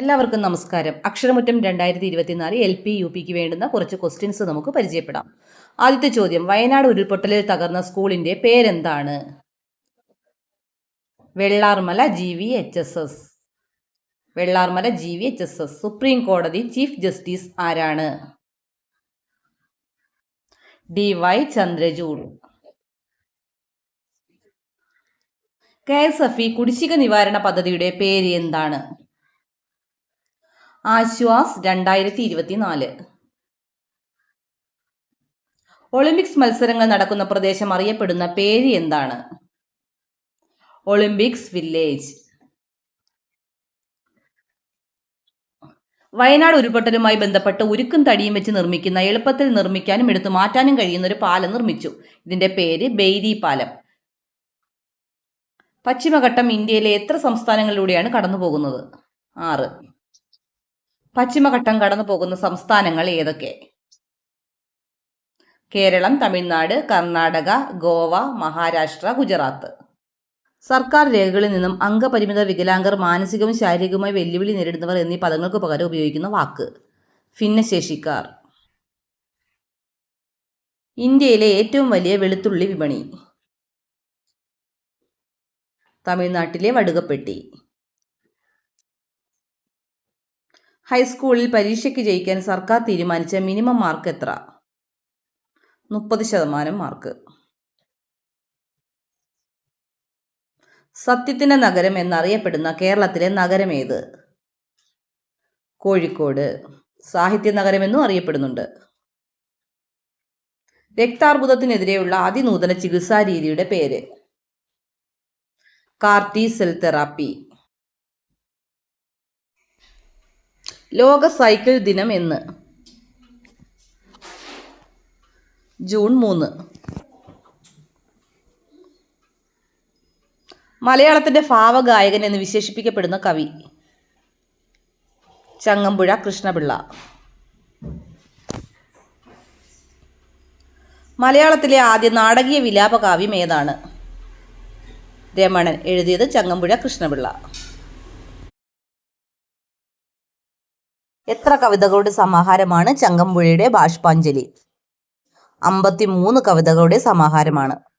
എല്ലാവർക്കും നമസ്കാരം. അക്ഷരമുറ്റം രണ്ടായിരത്തി ഇരുപത്തിനാല് എൽ പി യു പിക്ക് വേണ്ടുന്ന കുറച്ച് ക്വസ്റ്റ്യൻസ് നമുക്ക് പരിചയപ്പെടാം. ആദ്യത്തെ ചോദ്യം വയനാട് ഉരുൾപൊട്ടലിൽ തകർന്ന സ്കൂളിന്റെ പേരെന്താണ്? Vellarmala G V H S S. Vellarmala G V H S S. Supreme കോടതി ചീഫ് ജസ്റ്റിസ് ആരാണ്? D Y Chandrachud. K S F E കുടിശ്ശിക നിവാരണ പദ്ധതിയുടെ പേര് എന്താണ്? ആശ്വാസ് രണ്ടായിരത്തി ഇരുപത്തിനാല് ഒളിമ്പിക്സ് മത്സരങ്ങൾ നടക്കുന്ന പ്രദേശം അറിയപ്പെടുന്ന പേര് എന്താണ്? Olympics village. വയനാട് ഉരുൾപൊട്ടലുമായി ബന്ധപ്പെട്ട് ഉരുക്കും തടിയും വെച്ച് നിർമ്മിക്കുന്ന എളുപ്പത്തിൽ നിർമ്മിക്കാനും എടുത്തു മാറ്റാനും കഴിയുന്ന ഒരു പാലം നിർമ്മിച്ചു. ഇതിന്റെ പേര് ബെയ്രി പാലം. പശ്ചിമഘട്ടം ഇന്ത്യയിലെ എത്ര സംസ്ഥാനങ്ങളിലൂടെയാണ് കടന്നു പോകുന്നത് ആറ്. പശ്ചിമഘട്ടം കടന്നു പോകുന്ന സംസ്ഥാനങ്ങൾ ഏതൊക്കെ? കേരളം തമിഴ്നാട് കർണാടക ഗോവ മഹാരാഷ്ട്ര ഗുജറാത്ത്. സർക്കാർ രേഖകളിൽ നിന്നും അംഗപരിമിത വികലാംഗർ മാനസികവും ശാരീരികവുമായി വെല്ലുവിളി നേരിടുന്നവർ എന്നീ പദങ്ങൾക്ക് പകരം ഉപയോഗിക്കുന്ന വാക്ക്. ഭിന്നശേഷിക്കാർ. ഇന്ത്യയിലെ ഏറ്റവും വലിയ വെളുത്തുള്ളി വിപണി. തമിഴ്നാട്ടിലെ വടുകപ്പെട്ടി. ഹൈസ്കൂളിൽ പരീക്ഷയ്ക്ക് ജയിക്കാൻ സർക്കാർ തീരുമാനിച്ച മിനിമം മാർക്ക് എത്ര? മുപ്പത് ശതമാനം മാർക്ക്. സത്യത്തിന്റെ നഗരം എന്നറിയപ്പെടുന്ന കേരളത്തിലെ നഗരം ഏത്? കോഴിക്കോട്. സാഹിത്യ നഗരമെന്നും അറിയപ്പെടുന്നുണ്ട്. രക്താർബുദത്തിനെതിരെയുള്ള അതിനൂതന ചികിത്സാ രീതിയുടെ പേര്. CAR T cell therapy. ലോക സൈക്കിൾ ദിനം എന്ന്. ജൂൺ മൂന്ന്. മലയാളത്തിന്റെ ഭാവഗായകൻ എന്ന് വിശേഷിപ്പിക്കപ്പെടുന്ന കവി. ചങ്ങമ്പുഴ കൃഷ്ണപിള്ള. മലയാളത്തിലെ ആദ്യ നാടകീയ വിലാപകാവ്യം ഏതാണ്? രമണൻ എഴുതിയത് ചങ്ങമ്പുഴ കൃഷ്ണപിള്ള. എത്ര കവിതകളുടെ സമാഹാരമാണ് ചങ്ങമ്പുഴയുടെ ബാഷ്പാഞ്ജലി? അമ്പത്തിമൂന്ന് കവിതകളുടെ സമാഹാരമാണ്.